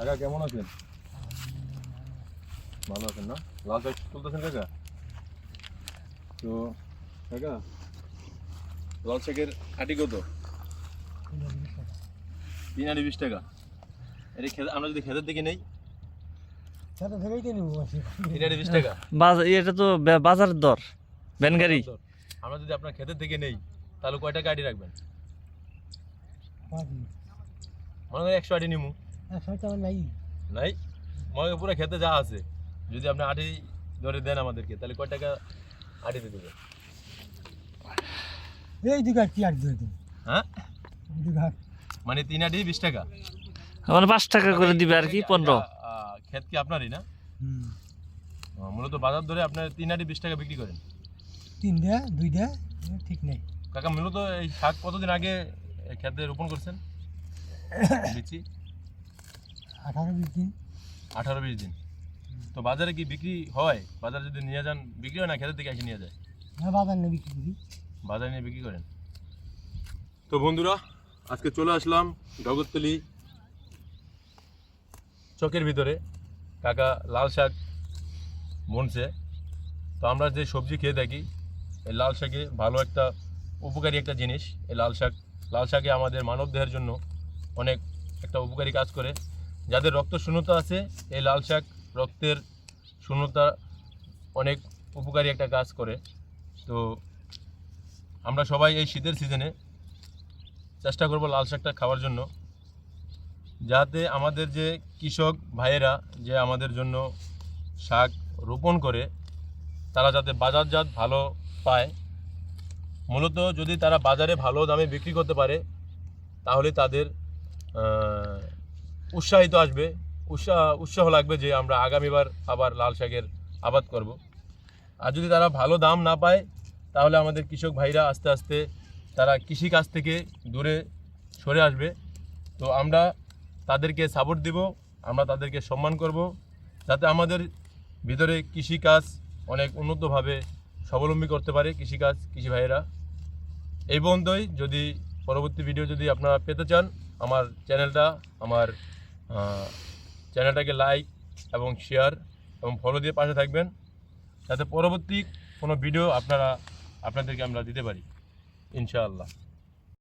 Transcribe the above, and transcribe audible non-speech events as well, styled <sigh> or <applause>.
কাকা কেমন আছেন? ভালো আছেন না? লাল শাক তুলতেছেন কাকা? তো কাকা লাল শাকের খাটি কত? তিন আড়ি বিশ টাকা। এটা খেতে আমরা যদি খেতের দিকে নেই তো বাজার এটা তো বে- বাজারের দর ভ্যানগাড়ি আমরা যদি আপনার খেতের থেকে নেই তাহলে কয় টাকা আইডি রাখবেন? মনে একশো আইডি নিমু। নাই নাই মনে করেন পুরো খেতে যা আছে। যদি আপনি আটি ধরে দেন আমাদেরকে তাহলে কয় টাকা আটিতে দেবেন এই দুঘাট কি আর দিয়ে দেবো? হ্যাঁ? মানে তিন আটি বিশ টাকা? মানে পাঁচ টাকা করে দিবে আর কি পনেরো। আহ, ক্ষেত কি আপনারই না? মূলত বাজার ধরে আপনার তিন আটি বিশ টাকা বিক্রি করেন। তিন দে দুই দে ঠিক নেই। কাকা মূলত এই শাক কতদিন আগে খেতে রোপণ করছেন? <coughs> বিচি আঠারো বিশ দিন। আঠারো বিশ দিন। তো বাজারে কি বিক্রি হয়? বাজারে যদি নিয়ে যান বিক্রি হয় না? খেতের দিকে এসে নিয়ে যায়? হ্যাঁ বাজার নেই বিক্রি করি। বাজারে নিয়ে বিক্রি করেন? তো বন্ধুরা আজকে চলে আসলাম জগৎতলি চকের ভিতরে কাকা লাল শাক বুনছে। তো আমরা যে সবজি খেয়ে থাকি এই লাল শাকে ভালো একটা উপকারী একটা জিনিস। এই লাল শাক লাল শাকে আমাদের মানব দেহের জন্য অনেক একটা উপকারী কাজ করে। যাদের রক্ত শূন্যতা আছে, এই লাল শাক রক্তের শূন্যতা অনেক উপকারী একটা কাজ করে। তো আমরা সবাই এই শীতের সিজনে চেষ্টা করব লাল শাকটা খাওয়ার জন্য, যাতে আমাদের যে কৃষক ভাইয়েরা যে আমাদের জন্য শাক রোপণ করে, তারা যাতে বাজারজাত ভালো পায়। মূলত যদি তারা বাজারে ভালো দামে বিক্রি করতে পারে, তাহলে তাদের উৎসাহিত আসবে, উৎসাহ উৎসাহ লাগবে যে আমরা আগামীবার আবার লাল শাকের আবাদ করব। আর যদি তারা ভালো দাম না পায়, তাহলে আমাদের কৃষক ভাইরা আস্তে আস্তে তারা কৃষিকাজ থেকে দূরে সরে আসবে। তো আমরা তাদেরকে সাপোর্ট দিব, আমরা তাদেরকে সম্মান করব, যাতে আমাদের ভিতরে কৃষিকাজ অনেক উন্নতভাবে স্বাবলম্বী করতে পারে কৃষিকাজ, কৃষি ভাইয়েরা। এই পর্যন্তই। যদি পরবর্তী ভিডিও যদি আপনারা পেতে চান, আমার চ্যানেলটা আমার চ্যানেলটাকে লাইক এবং শেয়ার এবং ফলো দিয়ে পাশে থাকবেন, যাতে পরবর্তী কোনো ভিডিও আপনারা, আপনাদেরকে আমরা দিতে পারি, ইনশাআল্লাহ।